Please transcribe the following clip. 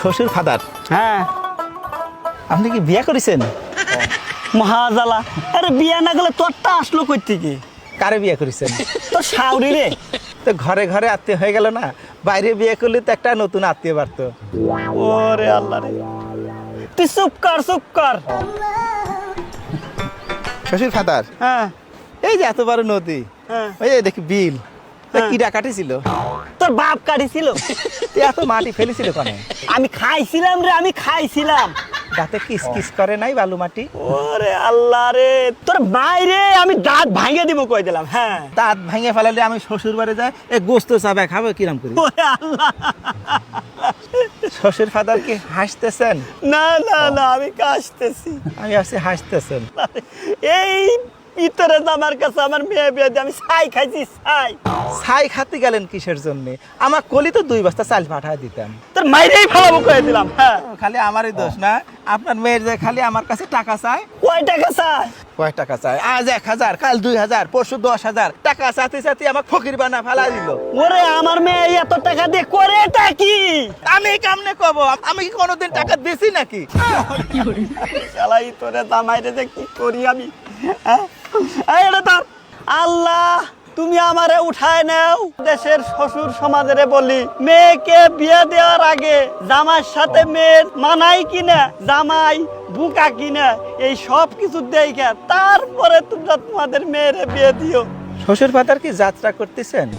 শ্বশুর ফাদার। হ্যাঁ। আপনি কি বিয়ে করেছেন? মহাজালা আরে বিয়া না গেলে তোরটা আসলো কই থেকে কারে বিয়ে করেছেন? তোর শাউরি রে। তো ঘরে ঘরে আত্মীয় হয়ে গেল না? বাইরে বিয়ে করলে তো একটা নতুন আত্মীয় বাড়তো। ওরে আল্লাহ রে। তুই চুপ কর চুপ কর। শ্বশুর ফাদার হ্যাঁ। এই যে এত বড় নদী হ্যাঁ। ওই দেখি বিল। হ্যাঁ। কি তোর বাপ কাটিছিল। এত মাটি ফেলেছিল কেন? আমি খাইছিলাম রে আমি খাইছিলাম। দাঁতে কিস কিস করে নাই বালু মাটি? ওরে আল্লাহ রে তোর বাইরে আমি দাঁত ভাঙে দিব কই দিলাম হ্যাঁ। দাঁত ভেঙে ফেলালে আমি শ্বশুর বাড়ি যাই এ গোস্ত চাবে খাব কিরম করি? ওরে আল্লাহ। শ্বশুর ফাদার কি হাসতেছেন? না না না আমি কাশতেছি। আমি আসছি হাসতেছেন। এই ভিতরে আমার কাছে আমার মেয়ে বিয়ে দিয়ে আমি ছাই খাইছি ছাই। ছাই খাতে গেলেন কিসের জন্য? আমার কলি তো দুই বস্তা চাল পাঠায় দিতাম তোর মাইরেই ফালাবো দিলাম হ্যাঁ। খালি আমারই দোষ না। আপনার মেয়ের যে খালি আমার কাছে টাকা চায়। কয় টাকা চাই কয় টাকা চায়? আজ এক হাজার কাল দুই হাজার পরশু দশ হাজার। টাকা চাতে চাতে আমার ফকির বানা ফেলা দিল। ওরে আমার মেয়ে এত টাকা দিয়ে করে কি? আমি কেমনে কব? আমি কি কোনোদিন টাকা দিছি নাকি? শালাই তোরে দামাইরে যে কি করি আমি? আল্লাহ তুমি আমারে উঠায় নাও। দেশের শ্বশুর সমাজের বলি মেয়েকে বিয়ে দেওয়ার আগে জামার সাথে মেয়ের মানাই কিনা জামাই বুকা কিনা এই সব কিছু দেখে তারপরে তোমরা তোমাদের মেয়েরে বিয়ে দিও। শ্বশুর ফাদার কি যাত্রা করতেছেন?